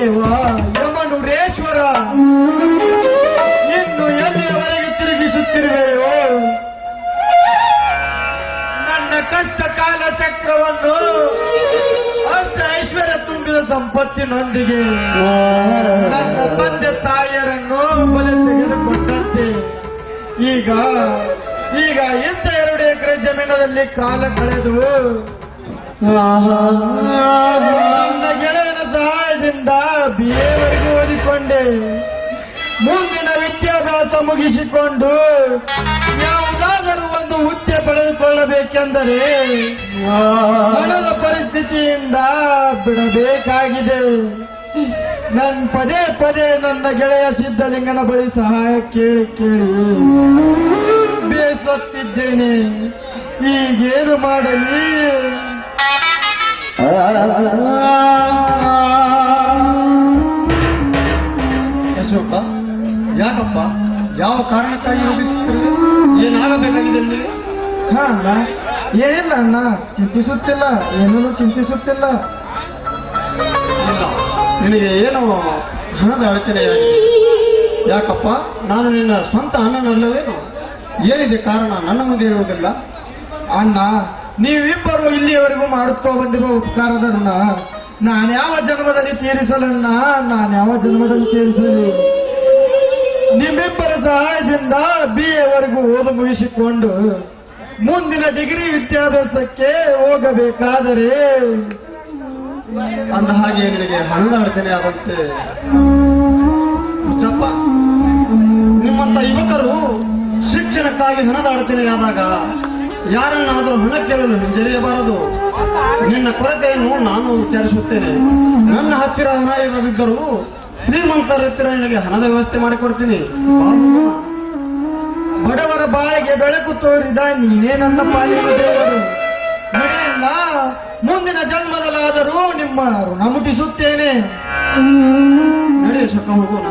ದೇವ ಯಮನುರೇಶ್ವರ ಇನ್ನು ಎಲ್ಲಿಯವರೆಗೆ ತಿರುಗಿಸುತ್ತಿರುವೆಯೋ? ನನ್ನ ಕಷ್ಟ ಕಾಲ ಚಕ್ರವನ್ನು ಅಂತ ಐಶ್ವರ್ಯ ತುಂಬಿದ ಸಂಪತ್ತಿನೊಂದಿಗೆ ನನ್ನ ತಂದೆ ತಾಯಿಯರನ್ನು ಬಲೆ ತೆಗೆದುಕೊಂಡಂತೆ. ಈಗ ಈಗ ಎಂತ ಎರಡು ಎಕರೆ ಜಮೀನದಲ್ಲಿ ಕಾಲ ಕಳೆದು ನನ್ನ ಗೆಳೆಯನ ಸಹಾಯದಿಂದ ಬಿಎವರೆಗೆ ಓದಿಕೊಂಡೆ. ಮುಂದಿನ ವಿದ್ಯಾಭ್ಯಾಸ ಮುಗಿಸಿಕೊಂಡು ಯಾವುದಾದರೂ ಒಂದು ಹುದ್ದೆ ಪಡೆದುಕೊಳ್ಳಬೇಕೆಂದರೆ ಹಣದ ಪರಿಸ್ಥಿತಿಯಿಂದ ಬಿಡಬೇಕಾಗಿದೆ. ನನ್ ಪದೇ ಪದೇ ನನ್ನ ಗೆಳೆಯ ಸಿದ್ಧಲಿಂಗನ ಬಳಿ ಸಹಾಯ ಕೇಳಿ ಕೇಳಿ ಬೇಸತ್ತಿದ್ದೇನೆ. ಈಗೇನು ಮಾಡಲಿ? ಯಾಕಪ್ಪ? ಯಾವ ಕಾರಣಕ್ಕಾಗಿ ಯೋಚಿಸುತ್ತಿರುವೆ ಏನಾಗಬೇಕಾಗಿದೆ ಹಾ ಅಣ್ಣ. ಏನಿಲ್ಲ ಅಣ್ಣ. ಚಿಂತಿಸುತ್ತಿಲ್ಲ. ಏನೂ ಚಿಂತಿಸುತ್ತಿಲ್ಲ. ನಿನಗೆ ಏನು ಹಣದ ಅಡಚಣೆ ಯಾಕಪ್ಪ? ನಾನು ನಿನ್ನ ಸ್ವಂತ ಅಣ್ಣನಲ್ಲವೇನು? ಏನಿದೆ ಕಾರಣ? ನನ್ನ ಮುಂದೆ ಇರುವುದಿಲ್ಲ? ಅಣ್ಣ ನೀವಿಬ್ಬರು ಇಲ್ಲಿಯವರೆಗೂ ಮಾಡುತ್ತಾ ಬಂದಿರುವ ಉಪಕಾರದನ್ನ ನಾನ್ಯಾವ ಜನ್ಮದಲ್ಲಿ ತೀರಿಸಲಣ್ಣ? ನಾನ್ಯಾವ ಜನ್ಮದಲ್ಲಿ ತೀರಿಸಲಿ? ಸಹಾಯದಿಂದ ಬಿ ಎವರೆಗೂ ಓದು ಮುಗಿಸಿಕೊಂಡು ಮುಂದಿನ ಡಿಗ್ರಿ ವಿದ್ಯಾಭ್ಯಾಸಕ್ಕೆ ಹೋಗಬೇಕಾದರೆ ಅಂದ ಹಾಗೆ ನಿನಗೆ ಹಣದ ಅಡಚಣೆ ಆದಂತೆ. ಹುಚ್ಚಪ್ಪ, ನಿಮ್ಮಂತ ಯುವಕರು ಶಿಕ್ಷಣಕ್ಕಾಗಿ ಹಣದ ಅಡಚಣೆಯಾದಾಗ ಯಾರನ್ನಾದರೂ ಹಣ ಕೇಳಲು ಹಿಂಜರಿಯಬಾರದು. ನಿನ್ನ ಕೊರತೆಯನ್ನು ನಾನು ವಿಚಾರಿಸುತ್ತೇನೆ. ನನ್ನ ಹತ್ತಿರ ಹಣ ಇರದಿದ್ದರೂ ಶ್ರೀಮಂತರ ಹತ್ತಿರ ನಿನಗೆ ಹಣದ ವ್ಯವಸ್ಥೆ ಮಾಡಿಕೊಡ್ತೀನಿ ಬಡವರ ಬಾಯಿಗೆ ಬೆಳಕು ತೋರಿದ ನೀನೇ ನನ್ನ ಪಾಲಿನ ಮುಂದಿನ ಜನ್ಮದಲ್ಲಾದರೂ ನಿಮ್ಮ ಋಣ ಮುಟ್ಟಿಸುತ್ತೇನೆ. ನಡೆಯ ಹೋಗೋಣ